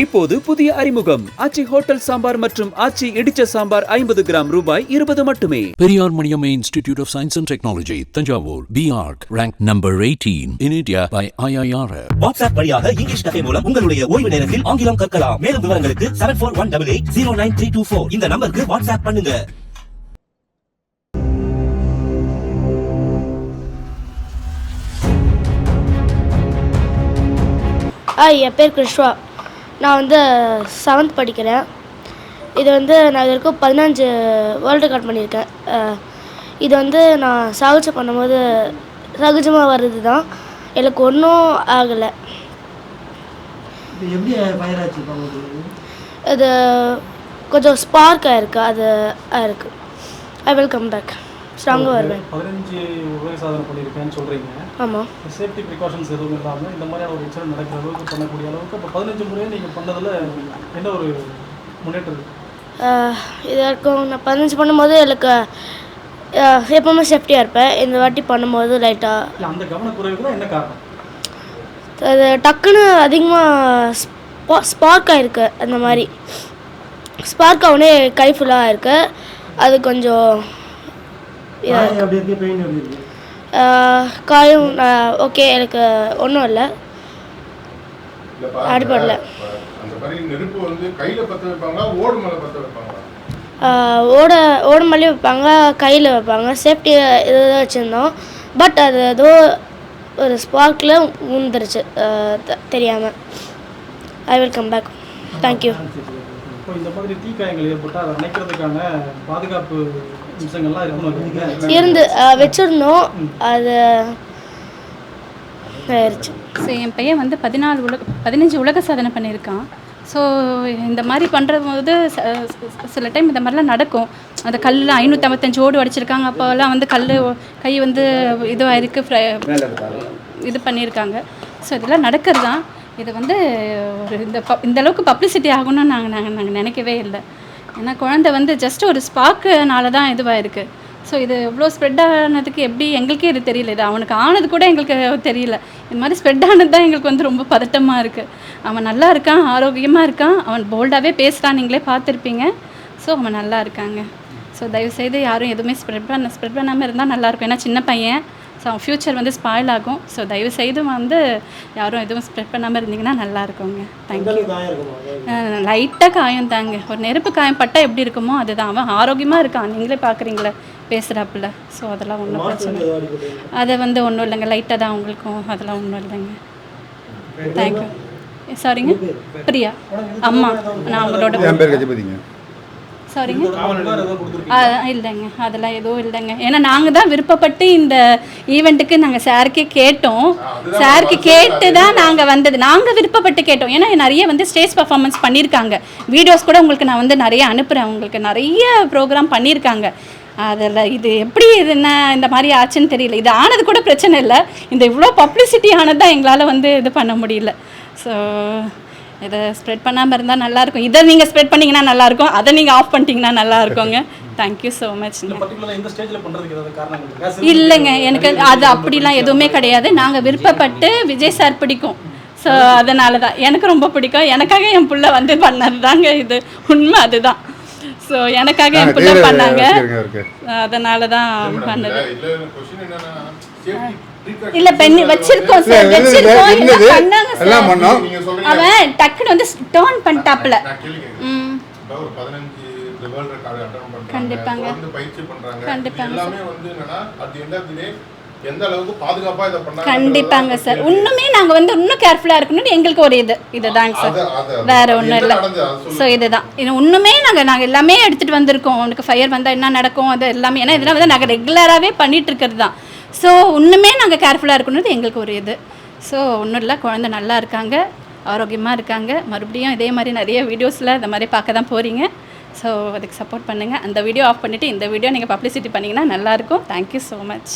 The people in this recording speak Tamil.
இப்போது புதிய அறிமுகம். ஆச்சி ஹோட்டல் சாம்பார் மற்றும் ஆச்சி இடிச்ச சாம்பார் ஐம்பது கிராம் ரூபாய் இருபது மட்டுமே. Periyar Maniamma Institute of Science and Technology, Tanjavur, BARC, ranked number 18 in India by IIRF. WhatsApp வழியாக இங்கிலீஷ் கதை மூலம் உங்களுடைய ஓய்வு நேரத்தில் ஆங்கிலம் கற்கலாம். மேலும் விவரங்களுக்கு seven four one double eight zero nine three two four இந்த நம்பருக்கு வாட்ஸ்அப் பண்ணுங்க. ஆ என் பேர் கிருஷ்வா. நான் வந்து செவன்த் படிக்கிறேன். இது வந்து நான் இது வரைக்கும் பதினஞ்சு வேர்ல்டு ரெக்கார்ட் பண்ணியிருக்கேன். இது வந்து நான் சாகுச்சை பண்ணும்போது சகஜமாக வர்றது தான் எனக்கு ஒன்றும் ஆகலை. இது கொஞ்சம் ஸ்பார்க் ஆயிருக்கு அது ஆயிருக்கு ஐ வில் கம் பேக் ஸ்ட்ராங்காக வருவேன். பதினஞ்சு உலக சாதனை பண்ணியிருக்கேன்னு சொல்கிறீங்க ஆமாம் சேஃப்டி ப்ரிகாஷன்ஸ் எதுவும் இல்லாமல் இந்த மாதிரியான ஒரு இன்சிடென்ட் நடக்கிற அளவுக்கு பண்ணக்கூடிய அளவுக்கு இப்போ பதினஞ்சு முறையாக நீங்கள் பண்ணதில் என்ன ஒரு முன்னேற்றம் இருக்கு? அஹ், இது வரைக்கும் நான் பதினஞ்சு பண்ணும்போது எனக்கு எப்பவுமே சேஃப்டியாக இருப்பேன். இந்த வாட்டி பண்ணும்போது லைட்டாக அந்த கவனக்குறைவுக்கு என்ன காரணம்? அது டக்குன்னு அதிகமாக ஸ்பா ஸ்பார்க் ஆயிருக்கு. அந்த மாதிரி. ஸ்பார்க் ஆகுனே கை ஃபுல்லாக இருக்கு. அது கொஞ்சம் எப்படி இருக்கு? பெயின் எப்படி இருக்கு? ஆஹ் காயம் ஓகே எனக்கு ஒன்றும் இல்லை. அடிபடல. அந்த மாதிரி நெருப்பு வந்து கையில பத்த வைப்பாங்களா? ஓடு மேல பத்த வைப்பாங்களா? ஆஹ் ஓட ஓட மேலேயும் வைப்பாங்க கையில் வைப்பாங்க. சேஃப்டி இது வச்சுருந்தோம். பட் அது ஏதோ ஒரு ஸ்பார்க்கில் உந்துருச்சு தெரியாமல் I will come back thank you இப்போ இந்த மாதிரி தீக்காயங்கள் ஏற்பட்டால் அதை அணைக்கிறதுக்கான பாதுகாப்பு அம்சங்கள்லாம் இருக்கணும்? இருந்து வச்சிருந்தோம் அது ஆயிடுச்சு. ஸோ என் பையன் வந்து பதினாலு உலக பதினஞ்சு உலக சாதனை பண்ணியிருக்கான். ஸோ இந்த மாதிரி பண்ணுற போது சில டைம் இந்த மாதிரிலாம் நடக்கும். அந்த கல்லில் ஐநூற்றம்பத்தஞ்சு ஓடு அடிச்சிருக்காங்க. அப்போல்லாம் வந்து கல் கை வந்து இதுவாயிருக்கு ஃப்ர- இது பண்ணியிருக்காங்க. ஸோ இதெல்லாம் நடக்கிறது தான் இது வந்து ஒரு இந்த ப இந்த அளவுக்கு பப்ளிசிட்டி ஆகணும்னு நாங்கள் நாங்கள் நாங்கள் நினைக்கவே இல்லை. ஏன்னா குழந்தை வந்து ஜஸ்ட் ஒரு ஸ்பாக்குனால தான் இதுவாயிருக்கு ஸோ இது இவ்வளோ ஸ்ப்ரெட் ஆனதுக்கு எப்படி எங்களுக்கே இது தெரியல. இது அவனுக்கு ஆனது கூட எங்களுக்கு தெரியல. இந்த மாதிரி ஸ்ப்ரெட் ஆனது தான் எங்களுக்கு வந்து ரொம்ப பதட்டமாக இருக்குது அவன் நல்லா இருக்கான் ஆரோக்கியமாக இருக்கான். அவன் போல்டாகவே பேசுகிறான் நீங்களே பார்த்துருப்பீங்க. ஸோ அவன் நல்லா இருக்காங்க. ஸோ தயவுசெய்து யாரும் எதுவுமே ஸ்ப்ரெட் பண்ண ஸ்ப்ரெட் பண்ணாமல் இருந்தால் நல்லாயிருக்கும் ஏன்னா சின்ன பையன். ஸோ அவன் ஃப்யூச்சர் வந்து ஸ்பாயில் ஆகும். ஸோ தயவுசெய்து வந்து யாரும் எதுவும் ஸ்ப்ரெட் பண்ணாமல் இருந்தீங்கன்னா நல்லா இருக்குங்க. தேங்க்யூ லைட்டாக காயம் தாங்க. ஒரு நெருப்பு காயம் பட்டா எப்படி இருக்குமோ அதுதான். அவன் ஆரோக்கியமாக இருக்கான். நீங்களே பார்க்குறீங்களே பேசுகிறாப்புல ஸோ அதெல்லாம் ஒன்றும் பிரச்சனை அதை வந்து ஒன்றும் இல்லைங்க. லைட்டாக தான் உங்களுக்கும் அதெல்லாம் ஒன்றும் இல்லைங்க. தேங்க்யூ சாரிங்க பிரியா. அம்மா. நான் அவங்களோட என் பேர் கஜபதிங்க. சாரிங்க இல்லைங்க. அதெல்லாம் எதுவும் இல்லைங்க. ஏன்னா நாங்கள் தான் விருப்பப்பட்டு இந்த ஈவெண்ட்டுக்கு நாங்கள் சாருக்கே கேட்டோம். சாருக்கு கேட்டு தான் நாங்கள் வந்தது. நாங்கள் விருப்பப்பட்டு கேட்டோம். ஏன்னா நிறைய வந்து ஸ்டேஜ் பர்ஃபார்மன்ஸ் பண்ணியிருக்காங்க. வீடியோஸ் கூட உங்களுக்கு நான் வந்து நிறைய அனுப்புகிறேன் உங்களுக்கு நிறைய ப்ரோக்ராம் பண்ணியிருக்காங்க. அதில் இது எப்படி இது என்ன இந்த மாதிரி ஆச்சுன்னு தெரியல. இது ஆனது கூட பிரச்சனை இல்லை. இந்த இவ்வளோ பப்ளிசிட்டி ஆனது தான் எங்களால் வந்து இது பண்ண முடியல. ஸோ இதை ஸ்ப்ரெட் பண்ணாமல் இருந்தால் நல்லாயிருக்கும். இதை நீங்கள் ஸ்ப்ரெட் பண்ணிங்கன்னா நல்லாயிருக்கும். அதை நீங்கள் ஆஃப் பண்ணிட்டீங்கன்னா நல்லா இருக்குங்க தேங்க்யூ ஸோ மச் இல்லைங்க. எனக்கு அது அப்படிலாம் எதுவுமே கிடையாது. நாங்கள் விருப்பப்பட்டு விஜய் சார் பிடிக்கும். ஸோ அதனால தான் எனக்கு ரொம்ப பிடிக்கும். எனக்காக என் புள்ள வந்து பண்ணது தாங்க இது. உண்மை அதுதான். ஸோ எனக்காக என் புள்ள பண்ணாங்க. அதனால தான் பண்ணது. இல்ல இல்ல பெண்ணு வச்சிருக்கோம் சார் இல்ல, வச்சிருக்கோம். எல்லாம் பண்ணாங்க எல்லாம் பண்ணோம். நீங்க அவன் டக்குன்னு வந்து டேர்ன் கேட்கிறேன் ம். ஒரு பதினஞ்சு வேர்ல்ட் ரெக்கார்டு அட்டன் பண்றாங்க. கண்டிப்பாங்க. தொடர்ந்து பயிற்சி பண்றாங்க. கண்டிப்பாங்க இது எல்லாமே வந்து என்னன்னா at end of the day எந்த அளவுக்கு பாதுகாப்பா இதை பண்ணாங்க கண்டிப்பாங்க சார் இன்னுமே நாங்க வந்து இன்னும் கேர்ஃபுல்லா இருக்கணும்னு எங்களுக்கு ஒரு இது இதுதாங்க சார் வேற என்ன இல்லை. ஸோ இதுதான். இது இன்னுமே நாங்கள் நாங்கள் எல்லாமே எடுத்துகிட்டு வந்திருக்கோம். உனக்கு ஃபயர் வந்தால் என்ன நடக்கும்? அது எல்லாமே. ஏன்னா இதெல்லாம் வந்து நாங்கள் ரெகுலராகவே பண்ணிட்டு இருக்கிறது தான். ஸோ இன்னுமே நாங்கள் கேர்ஃபுல்லாக இருக்கணுன்றது எங்களுக்கு ஒரு இது. ஸோ ஒன்றும் இல்லை குழந்தை நல்லா இருக்காங்க ஆரோக்கியமாக இருக்காங்க. மறுபடியும் இதே மாதிரி நிறைய வீடியோஸில் இந்த மாதிரி பார்க்க தான் போகிறீங்க ஸோ அதுக்கு சப்போர்ட் பண்ணுங்கள் அந்த வீடியோ ஆஃப் பண்ணிவிட்டு இந்த வீடியோ நீங்கள் பப்ளிசிட்டி பண்ணிங்கன்னா நல்லாயிருக்கும் தேங்க்யூ ஸோ மச்